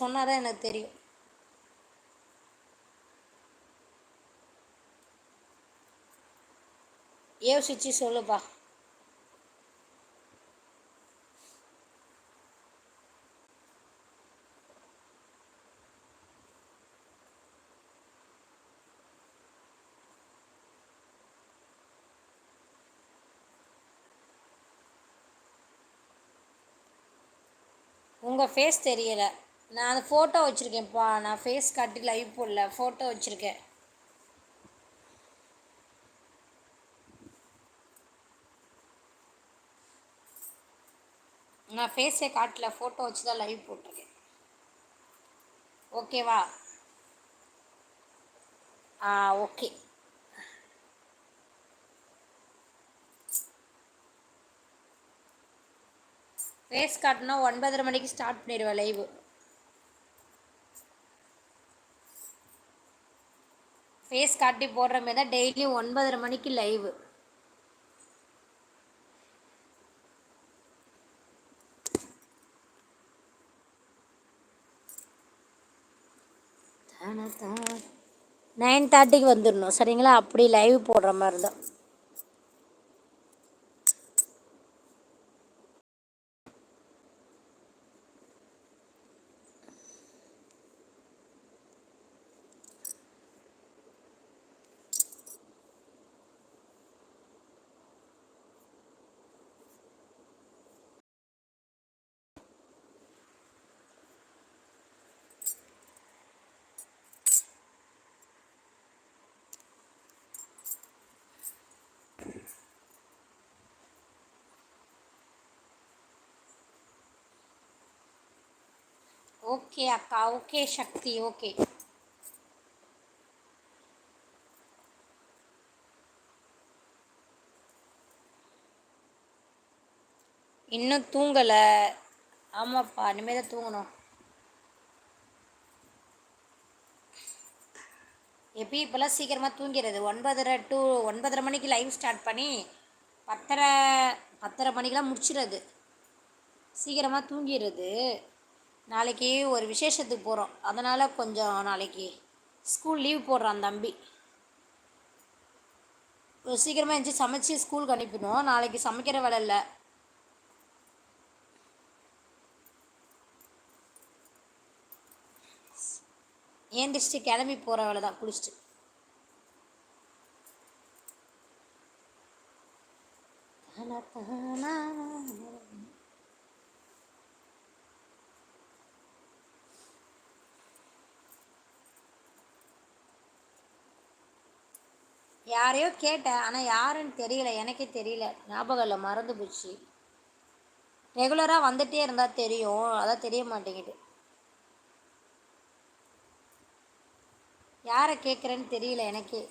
சொன்னாதான் எனக்கு தெரியும். யோசிச்சு சொல்லுப்பா. உங்கள் ஃபேஸ் தெரியலை. நான் அந்த ஃபோட்டோ வச்சுருக்கேன்ப்பா. நான் ஃபேஸ் காட்டி லைவ் போடல. ஃபோட்டோ வச்சுருக்கேன். நான் ஃபேஸே காட்டல. ஃபோட்டோ வச்சு தான் லைவ் போட்டிருக்கேன் ஓகேவா ஆ ஓகே ஃபேஸ் காட்டினா ஒன்பதரை மணிக்கு ஸ்டார்ட் பண்ணிடுவேன் லைவு ஃபேஸ் காட்டி போடுற மாதிரி தான் டெய்லியும் ஒன்பதரை மணிக்கு லைவு நைன் தேர்ட்டிக்கு வந்துடணும். சரிங்களா? அப்படி லைவ் போடுற மாதிரி தான். ஓகே அக்கா ஓகே சக்தி ஓகே. இன்னும் தூங்கலை. ஆமாப்பா இனிமேல் தான் தூங்கணும். எப்பயும் இப்போல்லாம் சீக்கிரமாக தூங்கிறது. ஒன்பதரை டு ஒன்பதரை மணிக்கு லைவ் ஸ்டார்ட் பண்ணி பத்தரை பத்தரை மணிக்கெலாம் முடிச்சிடுறது சீக்கிரமாக தூங்கிடுறது நாளைக்கு ஒரு விசேஷத்துக்கு போகிறோம் அதனால் கொஞ்சம் நாளைக்கு ஸ்கூல் லீவ் போடுறான் தம்பி. சீக்கிரமாக எழுந்துச்சி சமைச்சி ஸ்கூலுக்கு அனுப்பிடுவோம் நாளைக்கு சமைக்கிற வேலை இல்லை. ஏந்திரிச்சிட்டு கிளம்பி போகிற வேலை தான் குளிச்சுட்டு. யாரையோ கேட்டேன் ஆனால் யாருன்னு தெரியல எனக்கே தெரியல. ஞாபகம் இல்லை மறந்து போச்சு. ரெகுலராக வந்துகிட்டே இருந்தால் தெரியும் அதான் தெரிய மாட்டேங்குது. யாரை கேட்குறேன்னு தெரியல எனக்கே.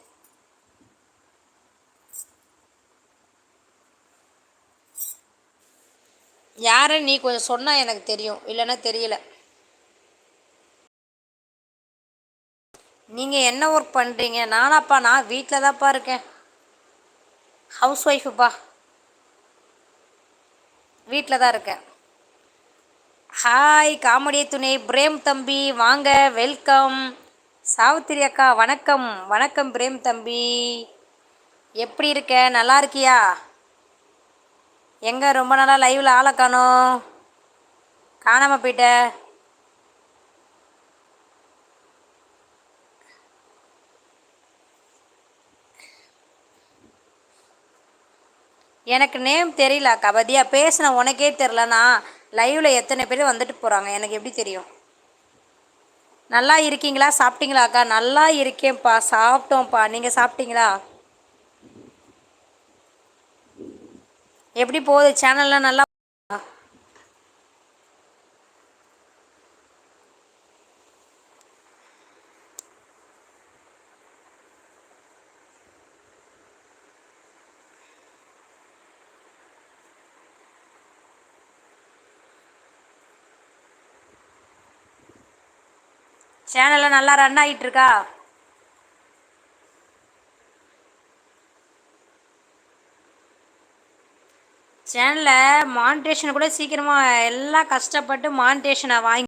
யாரை நீ கொஞ்சம் சொன்னால் எனக்கு தெரியும் இல்லைன்னா தெரியல. நீங்கள் என்ன ஒர்க் பண்ணுறீங்க நானாப்பா நான் வீட்டில் தான்ப்பா இருக்கேன். ஹவுஸ் ஒய்ஃபுப்பா வீட்டில் தான் இருக்கேன். ஹாய் காமெடி துணை. பிரேம் தம்பி வாங்க வெல்கம் சாவித்திரி அக்கா வணக்கம். வணக்கம் பிரேம் தம்பி. எப்படி இருக்க? நல்லா இருக்கியா? எங்கே ரொம்ப நாளாக லைவில் ஆளை காணும். காணாமல் போயிட்ட. எனக்கு நேம் தெரியல அக்கா. பதியா பேசின உனக்கே தெரிலண்ணா லைவில் எத்தனை பேர் வந்துட்டு போகிறாங்க எனக்கு எப்படி தெரியும்? நல்லா இருக்கீங்களா? சாப்பிட்டீங்களா அக்கா? நல்லா இருக்கேன்ப்பா. சாப்பிட்டோம்ப்பா. நீங்கள் சாப்பிட்டீங்களா? எப்படி போகுது? சேனல்லாம் நல்லா சேனல்லாம் நல்லா ரன் ஆகிட்டு இருக்கா சேனலில் மானிட்டேஷன் கூட சீக்கிரமாக எல்லாம் கஷ்டப்பட்டு மானிட்டேஷனை வாங்கி